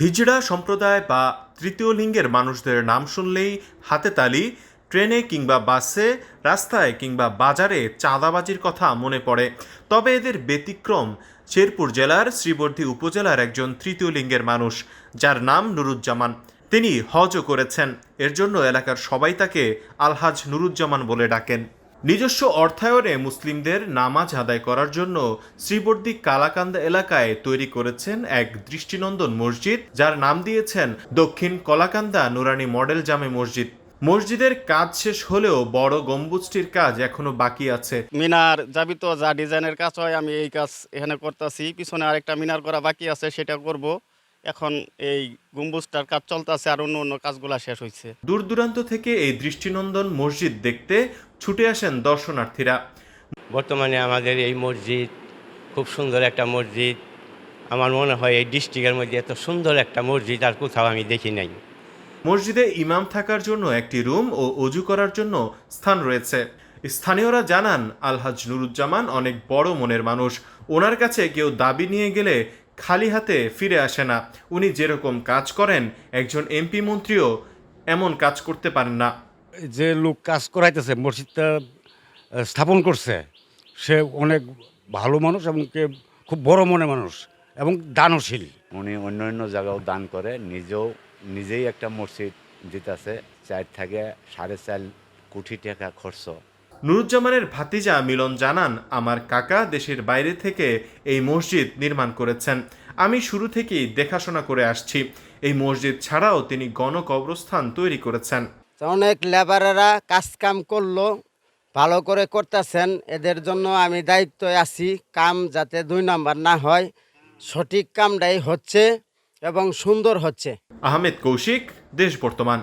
হিজড়া সম্প্রদায় বা তৃতীয় লিঙ্গের মানুষদের নাম শুনলেই হাতে তালি, ট্রেনে কিংবা বাসে, রাস্তায় কিংবা বাজারে চাঁদাবাজির কথা মনে পড়ে। তবে এদের ব্যতিক্রম শেরপুর জেলার শ্রীবর্ধী উপজেলার একজন তৃতীয় লিঙ্গের মানুষ, যার নাম নুরুজ্জামান। তিনি হজও করেছেন। এর জন্য এলাকার সবাই তাকে আলহাজ নুরুজ্জামান বলে ডাকেন। নিজস্ব অর্থায়নে মুসলিমদের নামাজ আদায় করার জন্য শ্রীবর্দী কালাকান্দা এলাকায় তৈরি করেছেন এক দৃষ্টিনন্দন মসজিদ, যার নাম দিয়েছেন দক্ষিণ কলাকান্দা নুরানি মডেল জামে মসজিদ। মসজিদের কাজ শেষ হলেও বড় গম্বুজটির কাজ এখনও বাকি আছে। মিনার যাবি তো যা ডিজাইনের কাজ হয়, আমি এই কাজ এখানে করতেছি। পিছনে আরেকটা মিনার করা বাকি আছে সেটা করব। এখন এই গম্বুজটার কাজ চলতেছে আর অন্য অন্য কাজগুলা শেষ হয়েছে দূর দূরান্ত থেকে এই দৃষ্টিনন্দন মসজিদ দেখতে ছুটে আসেন দর্শনার্থীরা। বর্তমানে আমাদের এই মসজিদ খুব সুন্দর একটা মসজিদ। আমার মনে হয় এই ডিস্ট্রিক্টের মধ্যে এত সুন্দর একটা মসজিদ আর কোথাও আমি দেখি নাই। মসজিদে ইমাম থাকার জন্য একটি রুম ও অজু করার জন্য স্থান রয়েছে। স্থানীয়রা জানান আলহাজ নুরুজ্জামান অনেক বড় মনের মানুষ। ওনার কাছে কেউ দাবি নিয়ে গেলে খালি হাতে ফিরে আসে না। উনি যেরকম কাজ করেন একজন এমপি মন্ত্রীও এমন কাজ করতে পারেন না। যে লোক কাজ করাইতেছে মসজিদটা স্থাপন করছে সে অনেক ভালো মানুষ এবং কে খুব বড় মনে মানুষ এবং দানশীল। উনি অন্য অন্য জায়গাও দান করে নিজেও নিজেই একটা মসজিদ দিতেছে চার থেকে সাড়ে চার কোটি টাকা খরচ। নুরুজ্জামানের ভাতিজা মিলন জানান আমার কাকা দেশের বাইরে থেকে এই মসজিদ নির্মাণ করেছেন। আমি শুরু থেকেই দেখাশোনা করে আসছি। এই মসজিদ ছাড়াও তিনি গণকবরস্থান তৈরি করেছেন। অনেক লেবারেরা কাজ কাম করল ভালো করে করতেছেন। এদের জন্য আমি দায়িত্বে আছি কাম যাতে দুই নাম্বার না হয়। সঠিক কামটাই হচ্ছে এবং সুন্দর হচ্ছে। আহমেদ কৌশিক দেশ বর্তমান।